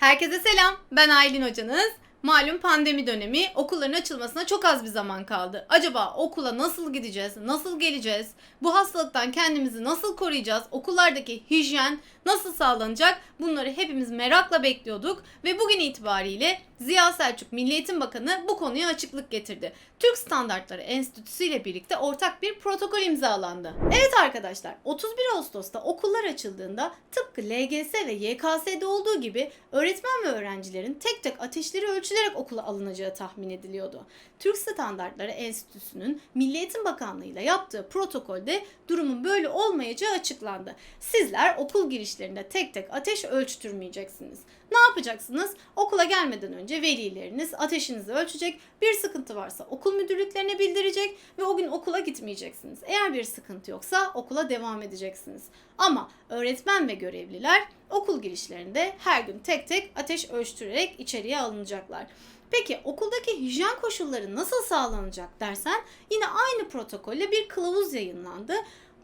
Herkese selam. Ben Aylin hocanız. Malum pandemi dönemi okulların açılmasına çok az bir zaman kaldı. Acaba okula nasıl gideceğiz? Nasıl geleceğiz? Bu hastalıktan kendimizi nasıl koruyacağız? Okullardaki hijyen nasıl sağlanacak? Bunları hepimiz merakla bekliyorduk ve bugün itibariyle Ziya Selçuk Milli Eğitim Bakanı bu konuya açıklık getirdi. Türk Standartları Enstitüsü ile birlikte ortak bir protokol imzalandı. Evet arkadaşlar 31 Ağustos'ta okullar açıldığında tıpkı LGS ve YKS'de olduğu gibi öğretmen ve öğrencilerin tek tek ateşleri ölçülerek okula alınacağı tahmin ediliyordu. Türk Standartları Enstitüsü'nün Milli Eğitim Bakanlığı ile yaptığı protokolde durumun böyle olmayacağı açıklandı. Sizler okul girişlerinde tek tek ateş ölçtürmeyeceksiniz. Ne yapacaksınız? Okula gelmeden önce velileriniz ateşinizi ölçecek. Bir sıkıntı varsa okul müdürlüklerine bildirecek ve o gün okula gitmeyeceksiniz. Eğer bir sıkıntı yoksa okula devam edeceksiniz. Ama öğretmen ve görevliler okul girişlerinde her gün tek tek ateş ölçtürerek içeriye alınacaklar. Peki okuldaki hijyen koşulları nasıl sağlanacak dersen yine aynı protokolle bir kılavuz yayınlandı.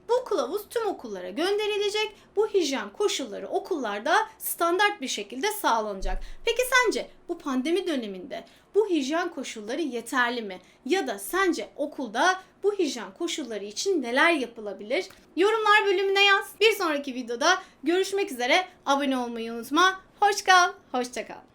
Bu kılavuz tüm okullara gönderilecek. Bu hijyen koşulları okullarda standart bir şekilde sağlanacak. Peki sence bu pandemi döneminde bu hijyen koşulları yeterli mi? Ya da sence okulda bu hijyen koşulları için neler yapılabilir? Yorumlar bölümüne yaz. Bir sonraki videoda görüşmek üzere. Abone olmayı unutma. Hoş kal, hoşça kal.